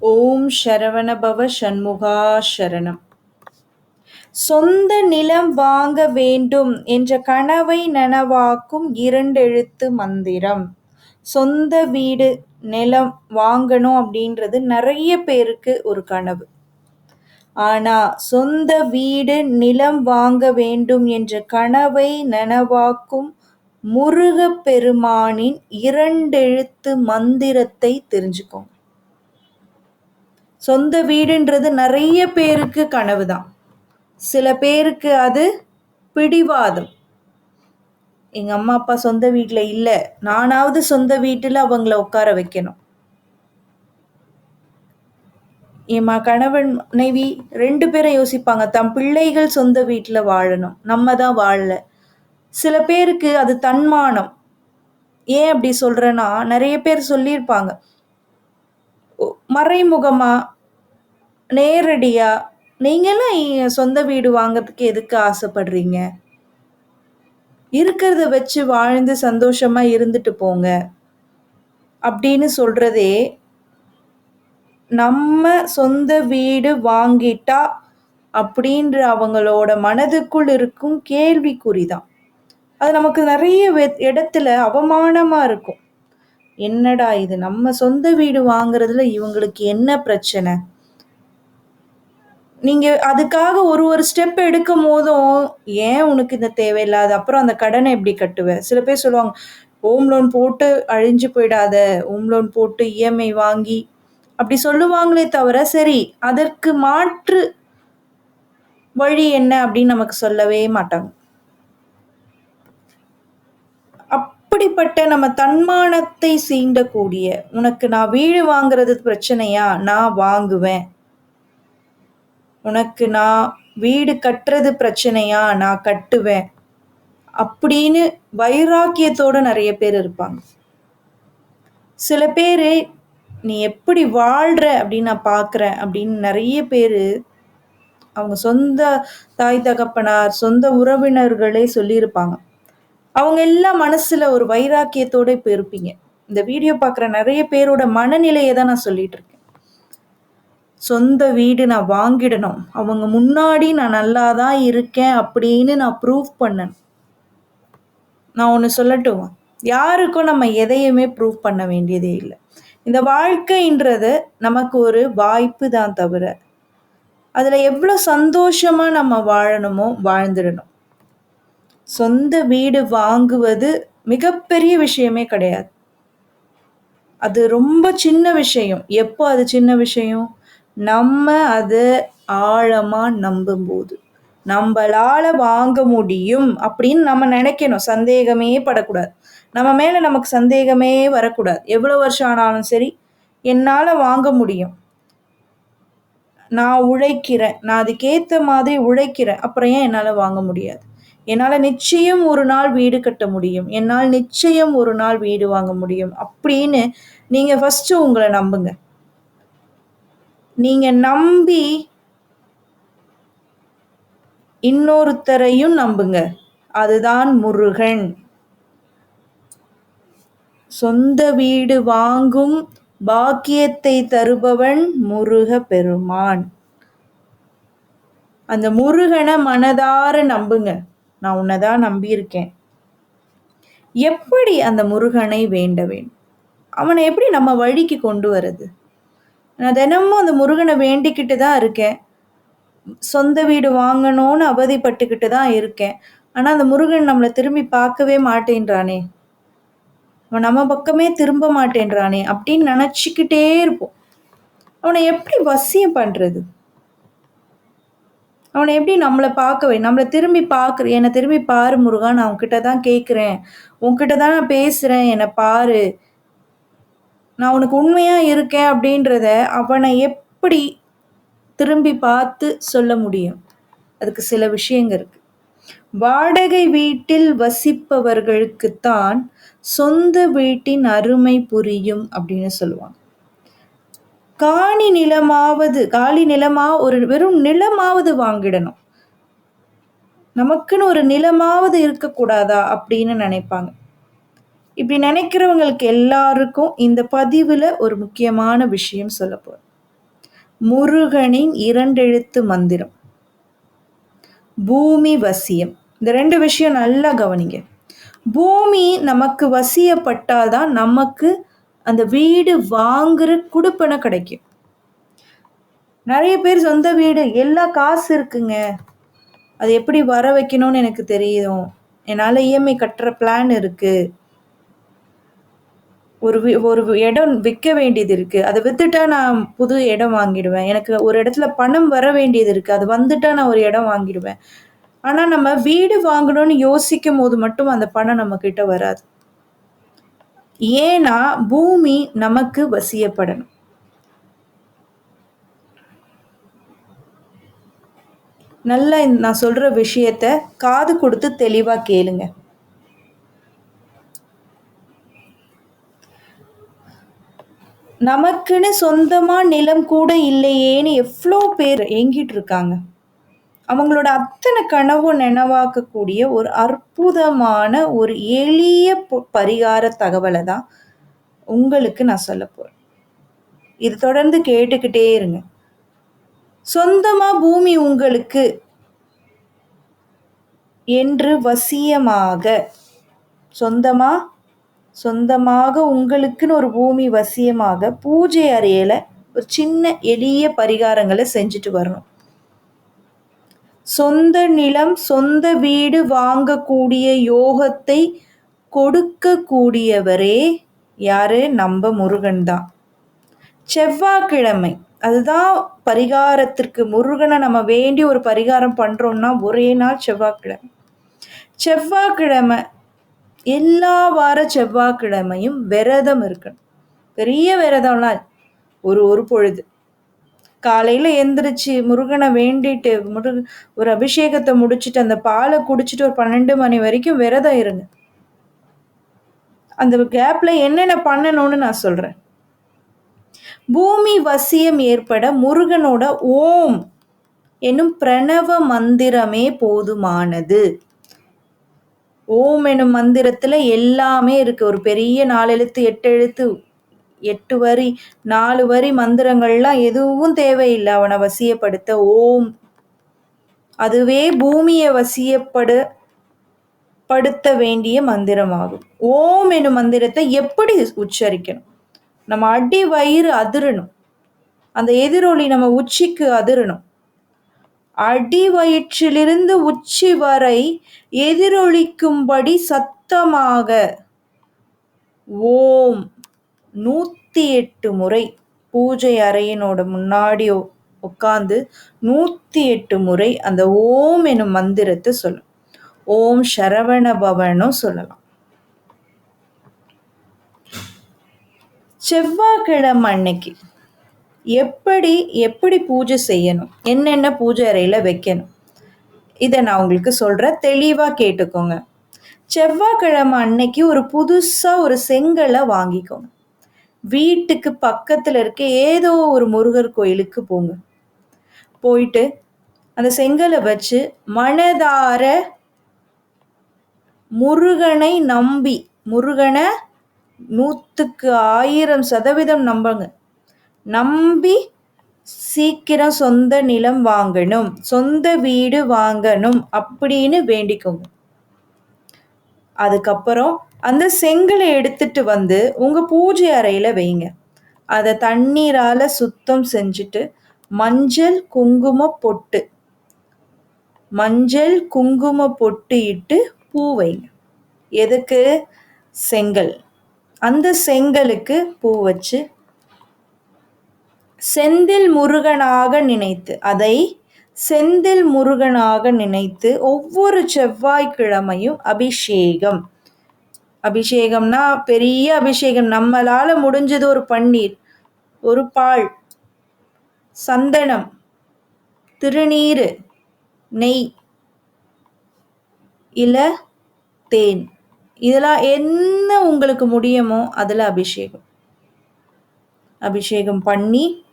ஓம் சரவணபவ சண்முகா சரணம். சொந்த நிலம் வாங்க வேண்டும் என்ற கனவை நனவாக்கும் இரண்டெழுத்து மந்திரம். சொந்த வீடு நிலம் வாங்கணும் அப்படின்றது நிறைய பேருக்கு ஒரு கனவு. ஆனா சொந்த வீடு நிலம் வாங்க வேண்டும் என்ற கனவை நனவாக்கும் முருகப்பெருமானின் இரண்டெழுத்து மந்திரத்தை தெரிஞ்சுக்கோங்க. சொந்த வீடுன்றது நிறைய பேருக்கு கனவு தான் சில பேருக்கு அது பிடிவாதம். எங்கள் அம்மா அப்பா சொந்த வீட்டில் இல்லை. நானாவது சொந்த வீட்டில் அவங்கள உட்கார வைக்கணும். என் கணவன் மனைவி ரெண்டு பேரும் யோசிப்பாங்க. தம் பிள்ளைகள் சொந்த வீட்டில் வாழணும். நம்ம தான் வாழல. சில பேருக்கு அது தன்மானம். ஏன் அப்படி சொல்கிறேன்னா நிறைய பேர் சொல்லியிருப்பாங்க. மறைமுகமாக நேரடியாக நீங்களாம் சொந்த வீடு வாங்கிறதுக்கு எதுக்கு ஆசைப்படுறீங்க? இருக்கிறத வச்சு வாழ்ந்து சந்தோஷமாக இருந்துட்டு போங்க. அப்படின்னு சொல்கிறதே நம்ம சொந்த வீடு வாங்கிட்டா அப்படின்ற அவங்களோட மனதுக்குள் இருக்கும் கேள்விக்குறி தான் அது நமக்கு நிறைய இடத்துல அவமானமாக இருக்கும். என்னடா இது? நம்ம சொந்த வீடு வாங்குறதுல இவங்களுக்கு என்ன பிரச்சனை? நீங்க அதுக்காக ஒரு ஒரு ஸ்டெப் எடுக்கும் போதும் ஏன் உனக்கு இந்த தேவையில்லாத? அப்புறம் அந்த கடனை எப்படி கட்டுவ? சில பேர் சொல்லுவாங்க ஹோம் லோன் போட்டு அழிஞ்சு போயிடாத. ஹோம் லோன் போட்டு இஎம்ஐ வாங்கி அப்படி சொல்லுவாங்களே தவிர சரி அதற்கு மாற்று வழி என்ன அப்படின்னு நமக்கு சொல்லவே மாட்டாங்க. அப்படிப்பட்ட நம்ம தன்மானத்தை சீண்டக்கூடிய உனக்கு நான் வீடு வாங்குறது பிரச்சனையா? நான் வாங்குவேன். உனக்கு நான் வீடு கட்டுறது பிரச்சனையா? நான் கட்டுவேன். அப்படின்னு வைராக்கியத்தோட நிறைய பேர் இருப்பாங்க. சில பேர் நீ எப்படி வாழ்கிற அப்படின்னு நான் பார்க்குறேன் அப்படின்னு நிறைய பேர் அவங்க சொந்த தாய் தகப்பனார் சொந்த உறவினர்களே சொல்லியிருப்பாங்க. அவங்க எல்லாம் மனசுல ஒரு வைராக்கியத்தோட இப்போ இருப்பீங்க. இந்த வீடியோ பார்க்குற நிறைய பேரோட மனநிலையை தான் நான் சொல்லிட்டு இருக்கேன். சொந்த வீடு நான் வாங்கிடணும். அவங்க முன்னாடி நான் நல்லா தான் இருக்கேன் அப்படின்னு நான் ப்ரூவ் பண்ணேன் நான் ஒன்று சொல்லட்டுவோம் யாருக்கும் நம்ம எதையுமே ப்ரூவ் பண்ண வேண்டியதே இல்லை. இந்த வாழ்க்கைன்றது நமக்கு ஒரு வாய்ப்பு தான் தவிர அதில் எவ்வளோ சந்தோஷமாக நம்ம வாழணுமோ வாழ்ந்துடணும். சொந்த வீடு வாங்குவது மிகப்பெரிய விஷயமே கிடையாது. அது ரொம்ப சின்ன விஷயம். எப்போ அது சின்ன விஷயம்? நம்ம அதை ஆழமாக நம்பும்போது. நம்மளால வாங்க முடியும் அப்படின்னு நம்ம நினைக்கணும். சந்தேகமே படக்கூடாது. நம்ம மேலே நமக்கு சந்தேகமே வரக்கூடாது. எவ்வளோ வருஷம் ஆனாலும் சரி என்னால் வாங்க முடியும். நான் உழைக்கிறேன். நான் அதுக்கேற்ற மாதிரி உழைக்கிறேன். அப்புறம் ஏன் என்னால் வாங்க முடியாது? என்னால் நிச்சயம் ஒரு நாள் வீடு கட்ட முடியும். என்னால் நிச்சயம் ஒரு நாள் வீடு வாங்க முடியும். அப்படின்னு நீங்கள் ஃபஸ்ட்டு உங்களை நம்புங்க. நீங்கள் நம்பி இன்னொருத்தரையும் நம்புங்க. அதுதான் முருகன். சொந்த வீடு வாங்கும் பாக்கியத்தை தருபவன் முருக பெருமான் அந்த முருகனை மனதார நம்புங்க. நான் உன்னை தான் நம்பியிருக்கேன். எப்படி அந்த முருகனை வேண்ட வேண்டும் அவனை எப்படி நம்ம வழிக்கு கொண்டு வர்றது நான் தினமும் அந்த முருகனை வேண்டிக்கிட்டு தான் இருக்கேன். சொந்த வீடு வாங்கணும்னு அவதிப்பட்டுக்கிட்டு தான் இருக்கேன். ஆனால் அந்த முருகன் நம்மளை திரும்பி பார்க்கவே மாட்டேன்றானே. அவன் நம்ம பக்கமே திரும்ப மாட்டேன்றானே அப்படின்னு நினச்சிக்கிட்டே இருப்போம். அவனை எப்படி வசியம் பண்ணுறது அவனை எப்படி நம்மளை பார்க்கவே நம்மளை திரும்பி பார்க்குற என்னை திரும்பி பாரு முருகா நான் உன்கிட்ட தான் கேட்குறேன். உன்கிட்ட தான் நான் பேசுகிறேன் என்னை பாரு. நான் உனக்கு உண்மையாக இருக்கேன் அப்படின்றத அவனை எப்படி திரும்பி பார்த்து சொல்ல முடியும்? அதுக்கு சில விஷயங்கள் இருக்குது வாடகை வீட்டில் வசிப்பவர்களுக்குத்தான் சொந்த வீட்டின் அருமை புரியும் அப்படின்னு சொல்லுவாங்க. காணி நிலமாவது காலி நிலமா ஒரு வெறும் நிலமாவது வாங்கிடணும். நமக்குன்னு ஒரு நிலமாவது இருக்கக்கூடாதா அப்படின்னு நினைப்பாங்க. இப்படி நினைக்கிறவங்களுக்கு எல்லாருக்கும் இந்த பதிவில் ஒரு முக்கியமான விஷயம் சொல்ல போகிறேன் முருகனின் இரண்டெழுத்து மந்திரம். பூமி வசியம். இந்த ரெண்டு விஷயம் நல்லா கவனிங்க. பூமி நமக்கு வசியப்பட்டாதான் நமக்கு அந்த வீடு வாங்குற குடுப்பனை கிடைக்கும். நிறைய பேர் சொந்த வீடு எல்லா காசு இருக்குங்க. அது எப்படி வர வைக்கணும்னு எனக்கு தெரியும். என்னால் இஎம்ஐ கட்டுற பிளான் இருக்குது ஒரு ஒரு இடம் விற்க வேண்டியது இருக்குது அதை விற்றுட்டா நான் புது இடம் வாங்கிடுவேன். எனக்கு ஒரு இடத்துல பணம் வர வேண்டியது இருக்குது அது வந்துட்டா நான் ஒரு இடம் வாங்கிடுவேன். ஆனால் நம்ம வீடு வாங்கணும்னு யோசிக்கும் போது மட்டும் அந்த பணம் நம்மக்கிட்ட வராது. ஏன்னா பூமி நமக்கு வசியப்படணும். நல்லா நான் சொல்கிற விஷயத்த காது கொடுத்து தெளிவாக கேளுங்க. நமக்குன்னு சொந்தமாக நிலம் கூட இல்லையேன்னு எவ்வளோ பேர் ஏங்கிட்டு இருக்காங்க. அவங்களோட அத்தனை கனவும் நினைவாக்கக்கூடிய ஒரு அற்புதமான ஒரு எளிய பரிகார தகவலை தான் உங்களுக்கு நான் சொல்ல போகிறேன் இது தொடர்ந்து கேட்டுக்கிட்டே இருங்க. சொந்தமாக பூமி உங்களுக்கு என்று வசியமாக சொந்தமாக சொந்தமாக உங்களுக்குன்னு ஒரு பூமி வசியமாக பூஜை அறையில் ஒரு சின்ன எளிய பரிகாரங்களை செஞ்சுட்டு வரணும். சொந்த நிலம் சொந்த வீடு வாங்கக்கூடிய யோகத்தை கொடுக்கக்கூடியவரே யாரு? நம்ம முருகன் தான். செவ்வாய்க்கிழமை அதுதான் பரிகாரத்திற்கு முருகனை நம்ம வேண்டி ஒரு பரிகாரம் பண்ணுறோம்னா ஒரே நாள் செவ்வாய்க்கிழமை. செவ்வாய்க்கிழமை எல்லா வார செவ்வாய்க்கிழமையும் விரதம் இருக்கணும். பெரிய விரதம்லாம் ஒரு ஒரு பொழுது. காலையில் எந்திரிச்சு முருகனை வேண்டிட்டு முருக ஒரு அபிஷேகத்தை முடிச்சுட்டு அந்த பாலை குடிச்சிட்டு ஒரு பன்னெண்டு மணி வரைக்கும் விரதம் இருங்க. அந்த கேப்பில் என்னென்ன பண்ணணும்னு நான் சொல்கிறேன் பூமி வசியம் ஏற்பட முருகனோட ஓம் என்னும் பிரணவ மந்திரமே போதுமானது. ஓம் எனும் மந்திரத்தில் எல்லாமே இருக்குது ஒரு பெரிய நாலு எழுத்து எட்டு எழுத்து எட்டு வரி நாலு வரி மந்திரங்கள்லாம் எதுவும் தேவையில்லை. அவனை வசியப்படுத்த ஓம். அதுவே பூமியை வசியப்படு படுத்த வேண்டிய மந்திரமாகும். ஓம் எனும் மந்திரத்தை எப்படி உச்சரிக்கணும்? நம்ம அடி வயிறு அதிரணும். அந்த எதிரொலி நம்ம உச்சிக்கு அதிரணும். அடி வயிற்றிலிருந்து உச்சி வரை எதிரொலிக்கும்படி சத்தமாக ஓம். நூற்றி எட்டு முறை பூஜை அறையினோட முன்னாடி உட்காந்து நூற்றி எட்டு முறை அந்த ஓம் எனும் மந்திரத்தை சொல்லும். ஓம் சரவண பவனும் சொல்லலாம். செவ்வாய்க்கிழமை அன்னைக்கு எப்படி எப்படி பூஜை செய்யணும்? என்னென்ன பூஜை அறையில் வைக்கணும்? இதை நான் உங்களுக்கு சொல்கிறேன் தெளிவாக கேட்டுக்கோங்க. செவ்வாய்க்கிழமை அன்னைக்கு ஒரு புதுசாக ஒரு செங்கலை வாங்கிக்கோங்க. வீட்டுக்கு பக்கத்தில் இருக்க ஏதோ ஒரு முருகர் கோயிலுக்கு போங்க. போயிட்டு அந்த செங்கலை வச்சு மனதார முருகனை நம்பி முருகனை நூற்றுக்கு ஆயிரம் சதவீதம் நம்புங்க. நம்பி சீக்கிரம் சொந்த நிலம் வாங்கணும் சொந்த வீடு வாங்கணும் அப்படின்னு வேண்டிக்கோங்க. அதுக்கப்புறம் அந்த செங்கலை எடுத்துட்டு வந்து உங்கள் பூஜை அறையில் வைங்க. அதை தண்ணீரால் சுத்தம் செஞ்சுட்டு மஞ்சள் குங்கும பொட்டு மஞ்சள் குங்கும பொட்டு இட்டு பூ வைங்க. எதுக்கு? செங்கல். அந்த செங்கலுக்கு பூ வச்சு செந்தில் முருகனாக நினைத்து அதை செந்தில் முருகனாக நினைத்து ஒவ்வொரு செவ்வாய்க்கிழமையும் அபிஷேகம். அபிஷேகம்னா பெரிய அபிஷேகம். நம்மளால முடிஞ்சது ஒரு பன்னீர் ஒரு பால் சந்தனம் திருநீர் நெய் இல்லை தேன். இதெல்லாம் என்ன உங்களுக்கு முடியுமோ அதில் அபிஷேகம். அபிஷேகம் பண்ணி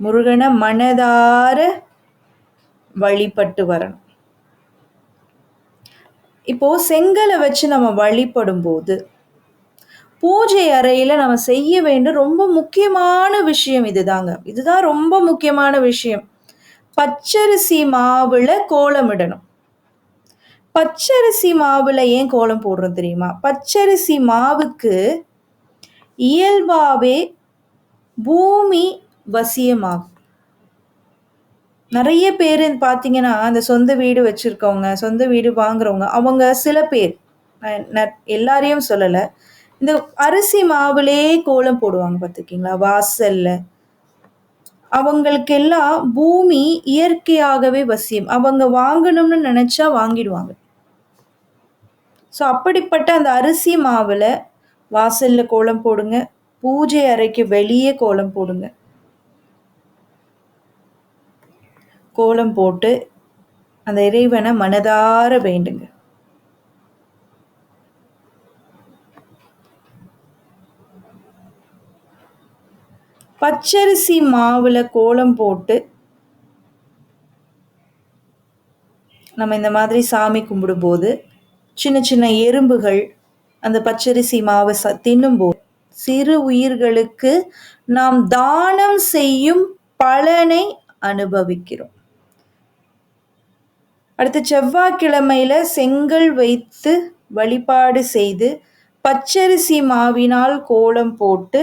முருகனை மனதார வழிபட்டு வரணும் இப்போ செங்கலை வச்சு நம்ம வழிபடும் போது பூஜை அறையில் நம்ம செய்ய வேண்டிய ரொம்ப முக்கியமான விஷயம் இதுதாங்க. இதுதான் ரொம்ப முக்கியமான விஷயம். பச்சரிசி மாவில் கோலமிடணும். பச்சரிசி மாவில் ஏன் கோலம் போடுறோம் தெரியுமா? பச்சரிசி மாவுக்கு இயல்பாவே பூமி வசியமாகும். நிறைய பேர் பார்த்தீங்கன்னா, அந்த சொந்த வீடு வச்சுருக்கவங்க சொந்த வீடு வாங்குறவங்க, அவங்க சில பேர் ந ந எல்லாரையும் சொல்லலை இந்த அரிசி மாவுலே கோலம் போடுவாங்க பார்த்துருக்கீங்களா? வாசல்ல. அவங்களுக்கெல்லாம் பூமி இயற்கையாகவே வசியம். அவங்க வாங்கணும்னு நினச்சா வாங்கிடுவாங்க. ஸோ அப்படிப்பட்ட அந்த அரிசி மாவில் வாசலில் கோலம் போடுங்க. பூஜை அறைக்கு வெளியே கோலம் போடுங்க. கோலம் போட்டு அந்த இறைவனை மனதார வேண்டுங்க. பச்சரிசி மாவுல கோலம் போட்டு நம்ம இந்த மாதிரி சாமி கும்பிடும்போது, சின்ன சின்ன எறும்புகள் அந்த பச்சரிசி மாவை ச தின்னும்போது, சிறு உயிர்களுக்கு நாம் தானம் செய்யும் பலனை அனுபவிக்கிறோம். அடுத்து செவ்வாய்க்கிழமையில் செங்கல் வைத்து வழிபாடு செய்து, பச்சரிசி மாவினால் கோலம் போட்டு,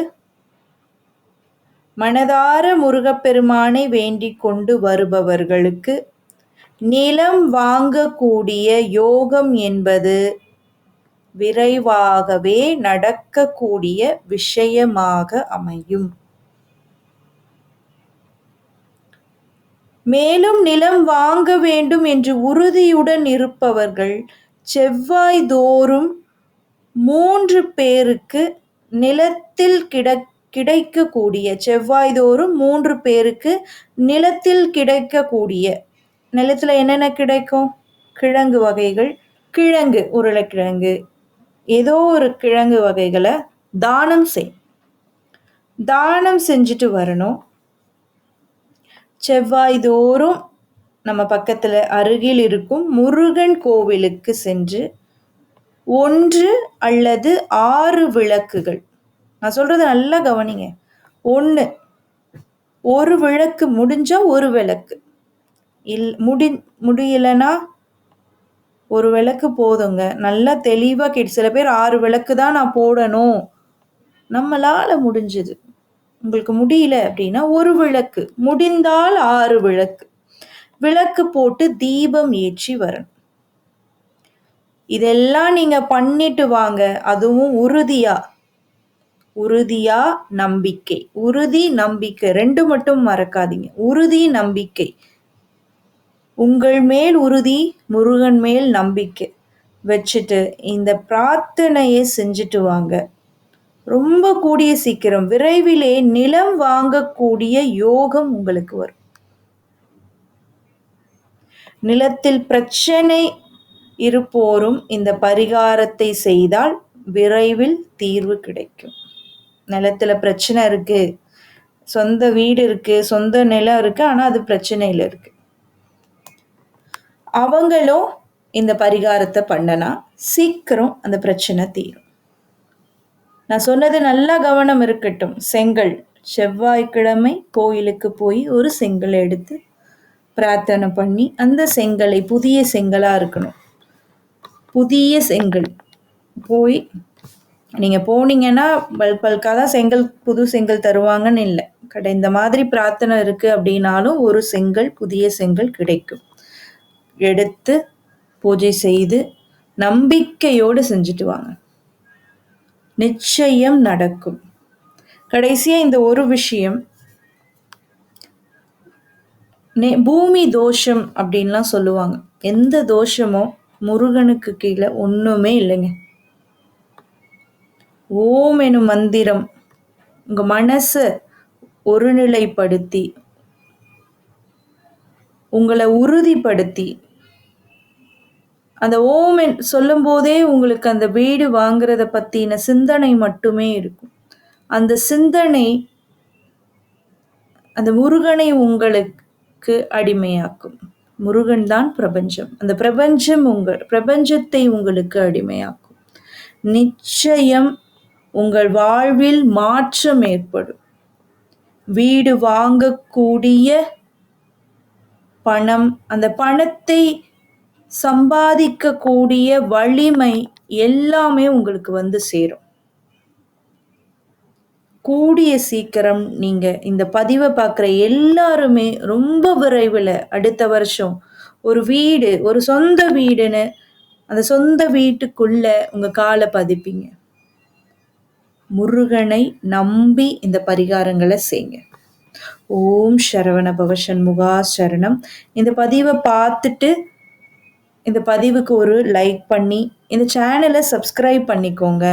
மனதார முருகப்பெருமானை வேண்டிக் கொண்டு வருபவர்களுக்கு, நிலம் வாங்கக்கூடிய யோகம் என்பது விரைவாகவே நடக்கக்கூடிய விஷயமாக அமையும். மேலும் நிலம் வாங்க வேண்டும் என்று உறுதியுடன் இருப்பவர்கள், செவ்வாய் தோறும் மூன்று பேருக்கு நிலத்தில் கிட கிடைக்கக்கூடிய செவ்வாய்தோறும் மூன்று பேருக்கு நிலத்தில் கிடைக்கக்கூடிய நிலத்தில் என்னென்ன கிடைக்கும்? கிழங்கு வகைகள். கிழங்கு, உருளைக்கிழங்கு, ஏதோ ஒரு கிழங்கு வகைகளை தானம் செய். தானம் செஞ்சுட்டு வரணும். செவ்வாய் தோறும் நம்ம பக்கத்தில் அருகில் இருக்கும் முருகன் கோவிலுக்கு சென்று, ஒன்று அல்லது ஆறு விளக்குகள். நான் சொல்கிறது நல்லா கவனிங்க. 1 1 விளக்கு முடிஞ்சா ஒரு விளக்கு. இல் முடி முடியலன்னா, ஒரு விளக்கு போதுங்க. நல்லா தெளிவாக கேட்டு சில பேர் ஆறு விளக்கு தான் நான் போடணும். நம்மளால் முடிஞ்சது. உங்களுக்கு முடியல அப்படின்னா ஒரு விளக்கு. முடிந்தால் ஆறு விளக்கு. விளக்கு போட்டு தீபம் ஏற்றி வரணும். இதெல்லாம் நீங்க பண்ணிட்டு வாங்க. அதுவும் உறுதியா. உறுதியா, நம்பிக்கை. உறுதி, நம்பிக்கை ரெண்டு மட்டும் மறக்காதீங்க. உறுதி, நம்பிக்கை. உங்கள் மேல் உறுதி, முருகன் மேல் நம்பிக்கை வச்சுட்டு, இந்த பிரார்த்தனையை செஞ்சுட்டு வாங்க. ரொம்ப கூடிய சீக்கிரம் விரைவிலே நிலம் வாங்கக்கூடிய யோகம் உங்களுக்கு வரும். நிலத்தில் பிரச்சனை இருப்போரும் இந்த பரிகாரத்தை செய்தால் விரைவில் தீர்வு கிடைக்கும். நிலத்துல பிரச்சனை இருக்கு. சொந்த வீடு இருக்கு, சொந்த நிலம் இருக்கு. ஆனா அது பிரச்சனையில இருக்கு. அவங்களும் இந்த பரிகாரத்தை பண்ணனா, சீக்கிரம் அந்த பிரச்சனை தீரும். நான் சொன்னது நல்லா கவனம் இருக்கட்டும். செங்கல். செவ்வாய்க்கிழமை கோயிலுக்கு போய் ஒரு செங்கல் எடுத்து பிரார்த்தனை பண்ணி, அந்த செங்கலை புதிய செங்கலாக இருக்கணும். புதிய செங்கல். போய் நீங்கள் போனீங்கன்னா, பல்க் பல்காக தான் செங்கல் புது செங்கல் தருவாங்கன்னு இல்லை கடை இந்த மாதிரி பிரார்த்தனை இருக்குது அப்படின்னாலும், ஒரு செங்கல் புதிய செங்கல் கிடைக்கும். எடுத்து பூஜை செய்து, நம்பிக்கையோடு செஞ்சுட்டு வாங்க. நிச்சயம் நடக்கும். கடைசியா இந்த ஒரு விஷயம் நே பூமி தோஷம் அப்படின்லாம் சொல்லுவாங்க. எந்த தோஷமும் முருகனுக்கு கீழே ஒன்றுமே இல்லைங்க. ஓம் எனும் மந்திரம் உங்கள் மனசை ஒருநிலைப்படுத்தி, உங்களை உறுதிப்படுத்தி, அந்த ஓம் சொல்லும் சொல்லும்போதே உங்களுக்கு அந்த வீடு வாங்குறத பத்தின சிந்தனை மட்டுமே இருக்கும். அந்த சிந்தனை அந்த முருகனை உங்களுக்கு அடிமையாக்கும். முருகன் தான் பிரபஞ்சம். அந்த பிரபஞ்சம் உங்கள் பிரபஞ்சத்தை உங்களுக்கு அடிமையாக்கும். நிச்சயம் உங்கள் வாழ்வில் மாற்றம் ஏற்படும் வீடு வாங்கக்கூடிய பணம் அந்த பணத்தை சம்பாதிக்கக்கூடிய வலிமை எல்லாமே உங்களுக்கு வந்து சேரும். கூடிய சீக்கிரம் நீங்கள் இந்த பதிவை பார்க்குற எல்லாருமே ரொம்ப விரைவில் அடுத்த வருஷம் ஒரு வீடு ஒரு சொந்த வீடுன்னு அந்த சொந்த வீட்டுக்குள்ள உங்க காலை பதிப்பீங்க. முருகனை நம்பி இந்த பரிகாரங்களை செய்யுங்க. ஓம் சரவண பவ சண்முகா சரணம். இந்த பதிவை பார்த்துட்டு இந்த பதிவுக்கு ஒரு லைக் பண்ணி இந்த சேனலை சப்ஸ்கிரைப் பண்ணிக்கோங்க.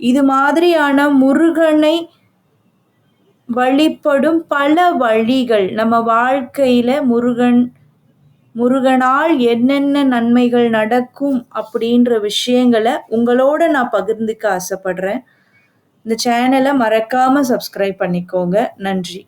இது மாதிரியான முருகனை வழிபடும் பல வழிகள். நம்ம வாழ்க்கையில் முருகன் முருகனால் என்னென்ன நன்மைகள் நடக்கும் அப்படின்ற விஷயங்களை உங்களோட நான் பகிர்ந்துக்க ஆசைப்படுறேன். இந்த சேனலை மறக்காமல் சப்ஸ்கிரைப் பண்ணிக்கோங்க. நன்றி.